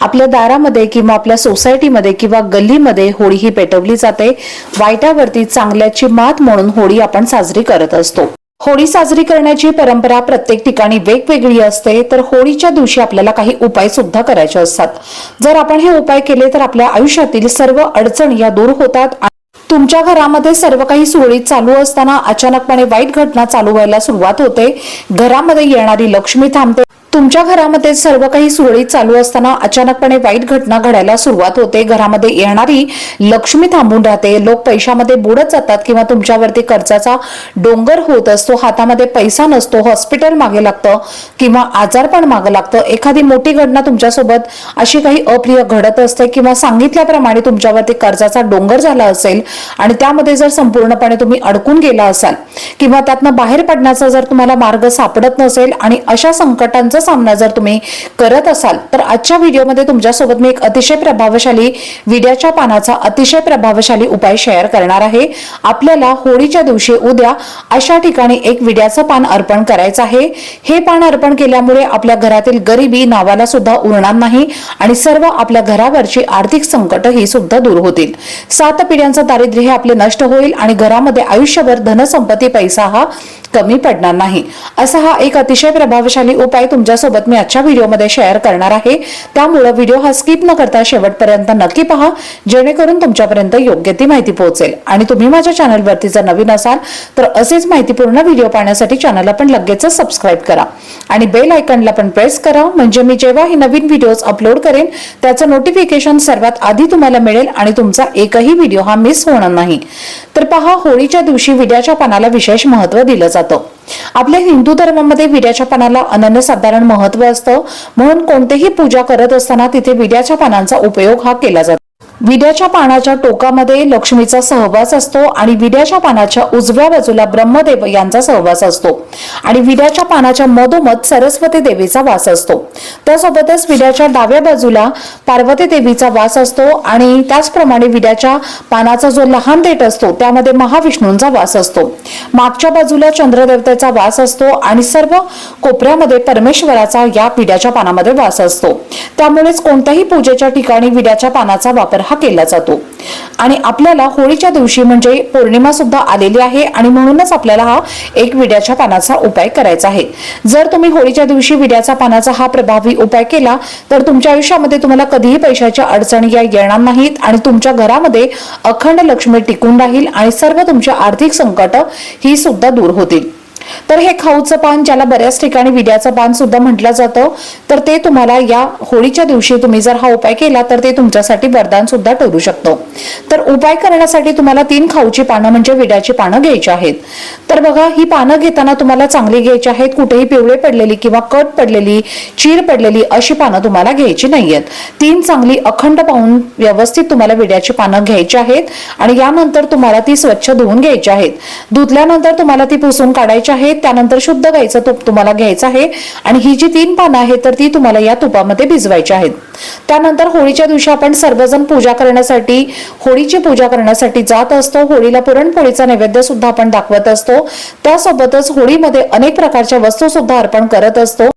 आपल्या दारामध्ये किंवा आपल्या सोसायटीमध्ये किंवा गल्लीमध्ये होळी ही पेटवली जाते. वाईटावरती चांगल्याची मात म्हणून होळी आपण साजरी करत असतो. होळी साजरी करण्याची परंपरा प्रत्येक ठिकाणी वेगवेगळी असते तर होळीच्या दिवशी आपल्याला काही उपाय सुद्धा करायचे असतात. जर आपण हे उपाय केले तर आपल्या आयुष्यातील सर्व अडचणी या दूर होतात. तुमच्या घरामध्ये सर्व काही सुरळीत चालू असताना अचानकपणे वाईट घटना चालू व्हायला सुरुवात होते. घरामध्ये येणारी लक्ष्मी थांबते. तुमच्या घरामध्ये सर्व काही सुरळीत चालू असताना अचानकपणे वाईट घटना घडायला सुरुवात होते. घरामध्ये येणारी लक्ष्मी थांबून राहते. लोक पैशामध्ये बुडत जातात किंवा तुमच्यावरती कर्जाचा डोंगर होत असतो हातामध्ये पैसा नसतो हॉस्पिटल मागे लागतं किंवा आजारपण मागे लागतं. एखादी मोठी घटना तुमच्यासोबत अशी काही अप्रिय घडत असते किंवा सांगितल्याप्रमाणे तुमच्यावरती कर्जाचा डोंगर झाला असेल आणि त्यामध्ये जर संपूर्णपणे तुम्ही अडकून गेला असाल किंवा त्यातनं बाहेर पडण्याचा जर तुम्हाला मार्ग सापडत नसेल आणि अशा संकटांचं सामना जर तुम्ही करत असाल तर आजच्या व्हिडिओमध्ये तुमच्यासोबत मी एक अतिशय प्रभावशाली विड्याच्या पानाचा अतिशय प्रभावशाली उपाय शेअर करणार आहे. आपल्याला होळीच्या दिवशी उद्या अशा ठिकाणी एक विड्याचं पान अर्पण करायचं आहे. हे पान अर्पण केल्यामुळे आपल्या घरातील गरिबी नावाला सुद्धा उरणार नाही आणि सर्व आपल्या घरावरची आर्थिक संकट ही सुद्धा दूर होतील. सात पिढ्यांचं दारिद्र्य हे आपले नष्ट होईल आणि घरामध्ये आयुष्यभर धनसंपत्ती पैसा हा कमी पडणार नाही. असा हा एक अतिशय प्रभावशाली उपाय तुमच्यासोबत मी आजच्या व्हिडिओमध्ये शेअर करणार आहे. त्यामुळे व्हिडिओ हा स्किप न करता शेवटपर्यंत नक्की पहा जेणेकरून तुमच्यापर्यंत योग्य ती माहिती पोहोचेल. आणि तुम्ही माझ्या चॅनलवरती जर नवीन असाल तर असेच माहितीपूर्ण व्हिडिओ पाहण्यासाठी चॅनलला पण लगेचच सबस्क्राईब करा. आणि बेल आयकनला पण प्रेस करा म्हणजे मी जेव्हा ही नवीन व्हिडिओज अपलोड करेन त्याचं नोटिफिकेशन सर्वात आधी तुम्हाला मिळेल आणि तुमचा एकही व्हिडिओ हा मिस होणार नाही. तर पहा होळीच्या दिवशी विड्याच्या पानाला विशेष महत्त्व दिलं जातं. आपल्या हिंदू धर्मामध्ये विड्याच्या पानाला अनन्यसाधारण महत्त्व असतं. म्हणून कोणतेही पूजा करत असताना तिथे विड्याच्या पानांचा उपयोग हा केला जातो. विड्याच्या पानाच्या टोकामध्ये लक्ष्मीचा सहवास असतो आणि विड्याच्या पानाच्या उजव्या बाजूला ब्रह्मदेव यांचा सहवास असतो. आणि विड्याच्या पानाच्या मधोमध सरस्वती देवीचा वास असतो. त्यासोबतच विड्याच्या डाव्या बाजूला पार्वती देवीचा वास असतो आणि त्याचप्रमाणे विड्याच्या पानाचा जो लहान देठ असतो त्यामध्ये महाविष्णूंचा वास असतो. मागच्या बाजूला चंद्रदेवतेचा वास असतो आणि सर्व कोपऱ्यामध्ये परमेश्वराचा या विड्याच्या पानामध्ये वास असतो. त्यामुळेच कोणत्याही पूजेच्या ठिकाणी विड्याच्या पानाचा वापर हा केला जातो. आणि आपल्याला होळीच्या दिवशी म्हणजे पौर्णिमा सुद्धा आलेली आहे आणि म्हणूनच आपल्याला हा एक विड्याच्या पानाचा उपाय करायचा आहे. जर तुम्ही होळीच्या दिवशी विड्याचा पानाचा हा प्रभावी उपाय केला तर तुमच्या आयुष्यामध्ये तुम्हाला कधीही पैशाच्या अडचणी या येणार नाहीत आणि तुमच्या घरामध्ये अखंड लक्ष्मी टिकून राहील आणि सर्व तुमची आर्थिक संकट ही सुद्धा दूर होतील. तर हे खाऊचं पान ज्याला बऱ्याच ठिकाणी विड्याचं पान सुद्धा म्हटलं जातं तर ते तुम्हाला या होळीच्या दिवशी तुम्ही जर हा उपाय केला तर ते तुमच्यासाठी वरदान सुद्धा ठरू शकतो. तर उपाय करण्यासाठी तुम्हाला तीन खाऊची पानं म्हणजे विड्याची पानं घ्यायची आहेत. तर बघा ही पानं घेताना तुम्हाला चांगली घ्यायची आहेत कुठेही पिवळे पडलेली किंवा कट पडलेली चीर पडलेली अशी पानं तुम्हाला घ्यायची नाहीयेत. तीन चांगली अखंड पाहून व्यवस्थित तुम्हाला विड्याची पानं घ्यायची आहेत आणि यानंतर तुम्हाला ती स्वच्छ धुवून घ्यायची आहेत. धुतल्यानंतर तुम्हाला ती पुसून काढायची आहेत त्यानंतर शुद्ध गाईचं तूप तुम्हाला घ्यायचं आहे. आणि ही जी तीन पानं आहेत तर ती तुम्हाला या तुपामध्ये भिजवायची आहेत. त्यानंतर होळीच्या दिवशी आपण सर्वजण पूजा करण्यासाठी होळीची पूजा करण्यासाठी जात असतो. होळीला पुरणपोळीचा नैवेद्य सुद्धा आपण दाखवत असतो. त्यासोबतच होळीमध्ये अनेक प्रकारच्या वस्तू सुद्धा अर्पण करत असतो.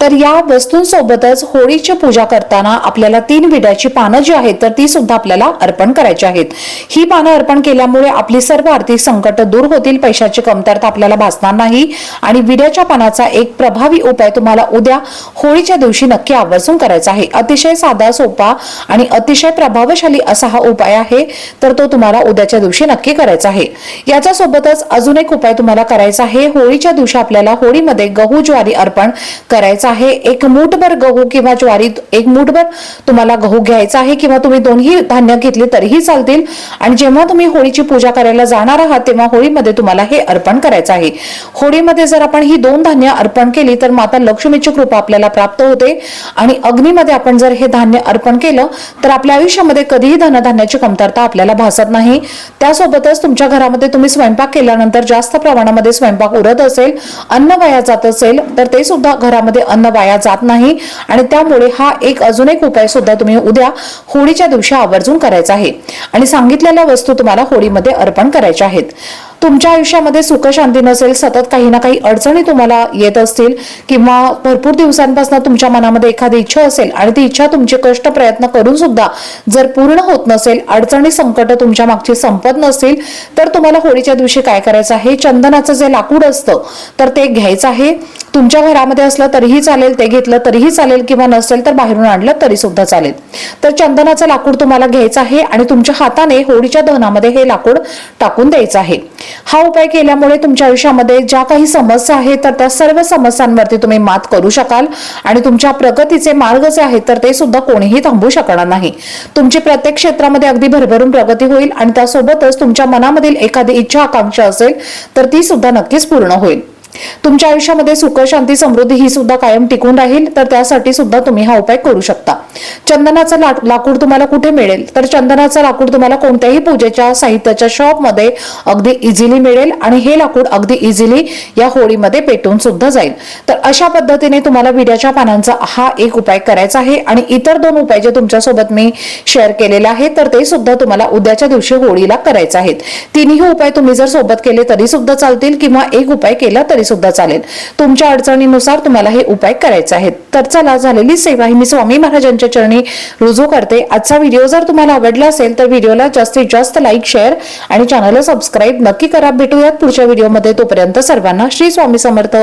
तर या वस्तूंसोबतच होळीची पूजा करताना आपल्याला तीन विड्याची पानं जी आहेत तर ती सुद्धा आपल्याला अर्पण करायची आहेत. ही पानं अर्पण केल्यामुळे आपली सर्व आर्थिक संकट दूर होतील पैशाची कमतरता आपल्याला भासणार नाही आणि विड्याच्या पानाचा एक प्रभावी उपाय तुम्हाला उद्या होळीच्या दिवशी नक्की आवर्जून करायचा आहे. अतिशय साधा सोपा आणि अतिशय प्रभावशाली असा हा उपाय आहे तर तो तुम्हाला उद्याच्या दिवशी नक्की करायचा आहे. याच्या सोबतच अजून एक उपाय तुम्हाला करायचा आहे. होळीच्या दिवशी आपल्याला होळीमध्ये गहू ज्वारी अर्पण करायचा आहे. एक मूठभर गहू किंवा ज्वारी एक मूठभर तुम्हाला गहू घ्यायचा आहे किंवा तुम्ही दोन्ही धान्य घेतली तरीही चालतील. आणि जेव्हा तुम्ही होळीची पूजा करायला जाणार आहात तेव्हा होळीमध्ये तुम्हाला हे अर्पण करायचं आहे. होळीमध्ये जर आपण ही दोन धान्य अर्पण केली तर माता लक्ष्मीची कृपा आपल्याला प्राप्त होते. आणि अग्नीमध्ये आपण जर हे धान्य अर्पण केलं तर आपल्या आयुष्यामध्ये कधीही धनधान्याची कमतरता आपल्याला भासत नाही. त्यासोबतच तुमच्या घरामध्ये तुम्ही स्वयंपाक केल्यानंतर जास्त प्रमाणामध्ये स्वयंपाक उरत असेल अन्न वाया जात असेल तर ते सुद्धा घरामध्ये अन्न वाया जात नाही आणि त्यामुळे हा एक अजून एक उपाय सुद्धा तुम्ही उद्या होळीच्या दिवशी आवर्जून करायचा आहे. आणि सांगितलेल्या वस्तू तुम्हाला होळीमध्ये अर्पण करायच्या आहेत. तुमच्या आयुष्यामध्ये सुख शांती नसेल सतत काही ना काही अडचणी तुम्हाला येत असतील किंवा भरपूर दिवसांपासून तुमच्या मनामध्ये एखादी इच्छा असेल आणि ती इच्छा तुमचे कष्ट प्रयत्न करून सुद्धा जर पूर्ण होत नसेल अडचणी संकट तुमच्या मागची संपत नसतील तर तुम्हाला होळीच्या दिवशी काय करायचं आहे? चंदनाचं जे लाकूड असतं तर ते घ्यायचं आहे. तुमच्या घरामध्ये असलं तरीही चालेल ते घेतलं तरीही चालेल किंवा नसेल तर बाहेरून आणलं तरी सुद्धा चालेल. तर चंदनाचं लाकूड तुम्हाला घ्यायचं आहे आणि तुमच्या हाताने होळीच्या दहनामध्ये हे लाकूड टाकून द्यायचं आहे. हा उपाय केल्यामुळे तुमच्या आयुष्यामध्ये ज्या काही समस्या आहेत तर त्या सर्व समस्यांवरती तुम्ही मात करू शकाल. आणि तुमच्या प्रगतीचे मार्ग जे आहेत तर ते सुद्धा कोणीही थांबू शकणार नाही. तुमची प्रत्येक क्षेत्रामध्ये अगदी भरभरून प्रगती होईल आणि त्यासोबतच तुमच्या मनामधील एखादी इच्छा आकांक्षा असेल तर ती सुद्धा नक्कीच पूर्ण होईल. तुमच्या आयुष्यामध्ये सुख शांती समृद्धी ही सुद्धा कायम टिकून राहील तर त्यासाठी सुद्धा तुम्ही हा उपाय करू शकता. चंदनाचं लाकूड तुम्हाला कुठे मिळेल? तर चंदनाचं लाकूड तुम्हाला कोणत्याही पूजेच्या साहित्याच्या शॉपमध्ये अगदी इझिली मिळेल आणि हे लाकूड अगदी इझिली या होळीमध्ये पेटून सुद्धा जाईल. तर अशा पद्धतीने तुम्हाला विड्याच्या पानांचा हा एक उपाय करायचा आहे आणि इतर दोन उपाय जे तुमच्यासोबत मी शेअर केलेले आहेत तर ते सुद्धा तुम्हाला उद्याच्या दिवशी होळीला करायचे आहेत. तिन्ही उपाय तुम्ही जर सोबत केले तरी सुद्धा चालतील किंवा एक उपाय केला तरी तरी सुद्धा चालेल. तुमच्या अडचणीनुसार तुम्हाला हे उपाय करायचे आहेत. तर चला झालेली सेवा ही मी स्वामी महाराजांच्या चरणी रुजू करते. आजचा व्हिडिओ जर तुम्हाला आवडला असेल तर व्हिडिओला जास्तीत जास्त लाईक शेअर आणि चॅनलला सबस्क्राईब नक्की करा. भेटूयात पुढच्या व्हिडिओमध्ये. तोपर्यंत सर्वांना श्री स्वामी समर्थ.